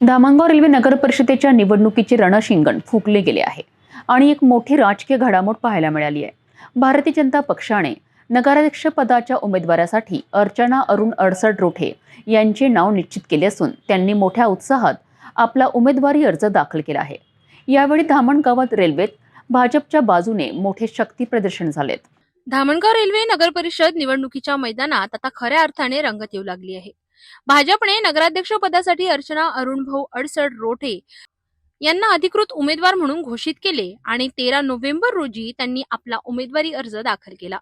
Dhamangaon railway नगर परिषदेच्या निवडणुकीचे रणशिंगण फुकले गेले आहे. आणि एक मोठी राजकीय घडामोड पाहायला मिळाली आहे. भारतीय जनता पक्षाने नगराध्यक्ष पदाच्या उमेदवारासाठी अर्चना अरुण अडसड रोठे यांचे नाव निश्चित केले असून त्यांनी मोठ्या उत्साहात आपला उमेदवारी अर्ज दाखल केला आहे. यावेळी धामणगावात रेल्वेत भाजपच्या बाजूने मोठे शक्ती प्रदर्शन झालेत. धामणगाव रेल्वे नगर परिषद निवडणुकीच्या मैदानात आता खऱ्या अर्थाने रंगत येऊ लागली आहे. भाजपने नगराध्यक्ष पदासाठी अर्चना अरुणभाऊ अडसड रोठे यांना अधिकृत उमेदवार म्हणून घोषित केले आणि तेरा नोव्हेंबर रोजी त्यांनी आपला उमेदवारी अर्ज दाखल केला.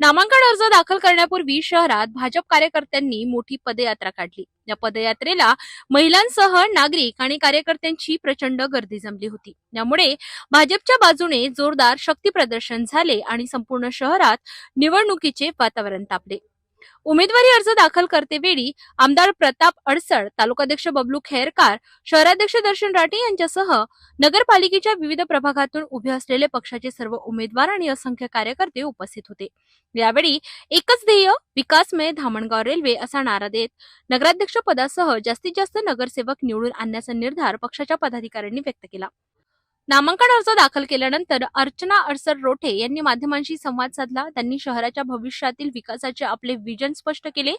नामांकन अर्ज दाखल करण्यापूर्वी शहरात भाजप कार्यकर्त्यांनी मोठी पदयात्रा काढली. या पदयात्रेला महिलांसह नागरिक आणि कार्यकर्त्यांची प्रचंड गर्दी जमली होती. यामुळे भाजपच्या बाजूने जोरदार शक्ती प्रदर्शन झाले आणि संपूर्ण शहरात निवडणुकीचे वातावरण तापले. उमेदवारी अर्ज दाखल करतेवेळी आमदार प्रताप अडसड तालुकाध्यक्ष बबलू खेरकार शहराध्यक्ष दर्शन राठे यांच्यासह नगरपालिकेच्या विविध प्रभागातून उभे असलेले पक्षाचे सर्व उमेदवार आणि असंख्य कार्यकर्ते उपस्थित होते. यावेळी एकच ध्येय विकासमय धामणगाव रेल्वे असा नारा देत नगराध्यक्ष पदासह जास्तीत जास्त नगरसेवक निवडून आणण्याचा निर्धार पक्षाच्या पदाधिकाऱ्यांनी व्यक्त केला. नामांकन अर्ज दाखल केल्यानंतर अर्चना अडसर रोठे यांनी माध्यमांशी संवाद साधला. त्यांनी शहराच्या भविष्यातील विकासाचे आपले विजन स्पष्ट केले.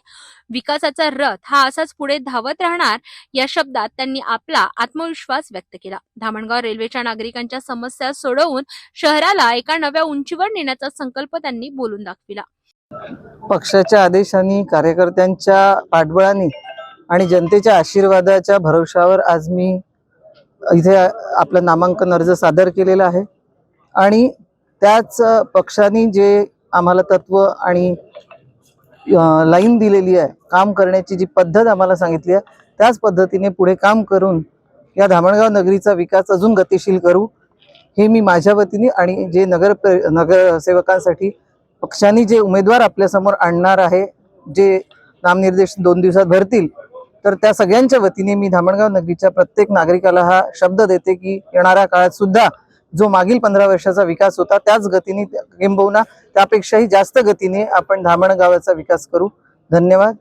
विकासाचा रथ हा असाच पुढे धावत राहणार या शब्दात त्यांनी आपला आत्मविश्वास व्यक्त केला. धामणगाव रेल्वेच्या नागरिकांच्या समस्या सोडवून शहराला एका नव्या उंचीवर नेण्याचा संकल्प त्यांनी बोलून दाखविला. पक्षाच्या आदेशाने कार्यकर्त्यांच्या पाठबळाने आणि जनतेच्या आशीर्वादाच्या भरोशावर आज मी इथे आपलं नामांकन अर्ज सादर केलेला आहे. आणि त्याच पक्षाने जे आम्हाला तत्व आणि लाईन दिलेली आहे काम करण्याची जी पद्धत आम्हाला सांगितली आहे त्याच पद्धतीने पुढे काम करून या धामणगाव नगरीचा विकास अजून गतिशील करू हे मी माझ्या वतीने आणि जे नगर नगरसेवकांसाठी पक्षाने जे उमेदवार आपल्यासमोर आणणार आहे जे नामनिर्देश दोन दिवसात भरतील तर त्या सगळ्यांच्या वतीने मी धामणगाव नगरीच्या प्रत्येक नागरिकाला हा शब्द देते की येणाऱ्या काळात सुद्धा जो मागील पंधरा वर्षाचा विकास होता त्याच गतीने किंबहुना त्यापेक्षाही जास्त गतीने आपण धामणगावाचा विकास करू. धन्यवाद.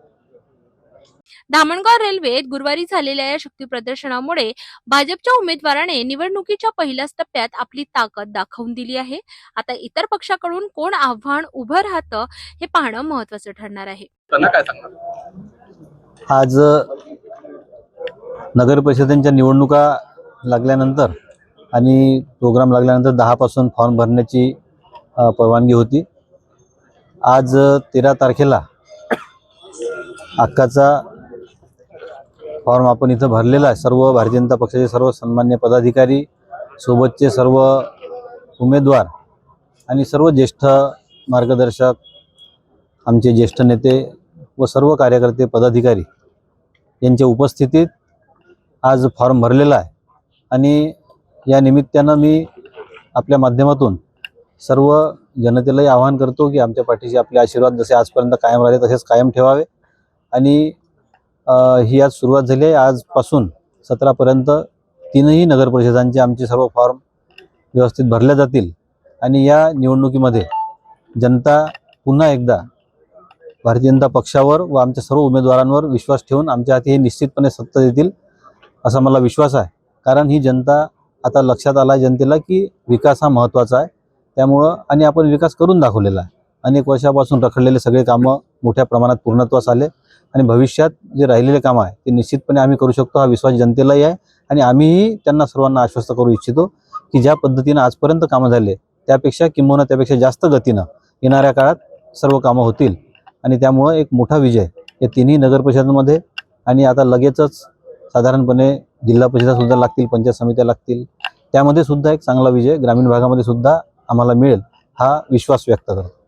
धामणगाव रेल्वेत गुरुवारी झालेल्या या शक्ती प्रदर्शनामुळे भाजपच्या उमेदवाराने निवडणुकीच्या पहिल्याच टप्प्यात आपली ताकद दाखवून दिली आहे. आता इतर पक्षाकडून कोण आव्हान उभं राहतं हे पाहणं महत्वाचं ठरणार आहे. त्यांना काय सांगणार? आज नगर परिषदेच्या निवडणुका लागल्यानंतर आणि प्रोग्राम लागल्यानंतर दहापासून फॉर्म भरण्याची परवानगी होती. आज तेरा तारखेला अक्काचा फॉर्म आपण इथं भरलेला आहे. सर्व भारतीय जनता पक्षाचे सर्व सन्मान्य पदाधिकारी सोबतचे सर्व उमेदवार आणि सर्व ज्येष्ठ मार्गदर्शक आमचे ज्येष्ठ नेते व सर्व कार्यकर्ते पदाधिकारी यांच्या उपस्थितीत आज फॉर्म भरलेला आहे. आणि या निमित्तानं मी आपल्या माध्यमातून सर्व जनतेलाही आवाहन करतो की आमच्या पाठीशी आपले आशीर्वाद जसे आजपर्यंत कायम राहिले तसेच कायम ठेवावे. आणि ही आज सुरुवात झाली आहे. आजपासून सतरापर्यंत तीनही नगर परिषदांचे आमचे सर्व फॉर्म व्यवस्थित भरले जातील. आणि या निवडणुकीमध्ये जनता पुन्हा एकदा भारतीय जनता पक्षावर व आमच्या सर्व उमेदवारांवर विश्वास ठेवून आमच्या हाती हे निश्चितपणे सत्ता देतील असा मला विश्वास आहे. कारण ही जनता आता लक्षात आला आहे जनतेला की विकास हा महत्त्वाचा आहे. त्यामुळं आणि आपण विकास करून दाखवलेला आहे. अनेक वर्षापासून रखडलेले सगळे कामं मोठ्या प्रमाणात पूर्णत्वास आले आणि भविष्यात जे राहिलेले कामं आहे ते निश्चितपणे आम्ही करू शकतो हा विश्वास जनतेलाही आहे. आणि आम्हीही त्यांना सर्वांना आश्वस्त करू इच्छितो की ज्या पद्धतीनं आजपर्यंत कामं झाले त्यापेक्षा किंबहुना त्यापेक्षा जास्त गतीनं येणाऱ्या काळात सर्व कामं होतील. आणि त्यामुळं एक मोठा विजय या तिन्ही नगर परिषदांमध्ये. आणि आता लगेचच साधारणपणे जिल्हा परिषदासुद्धा लागतील पंचायत समित्या लागतील. त्यामध्ये सुद्धा एक चांगला विजय ग्रामीण भागामध्ये सुद्धा आम्हाला मिळेल हा विश्वास व्यक्त करतो.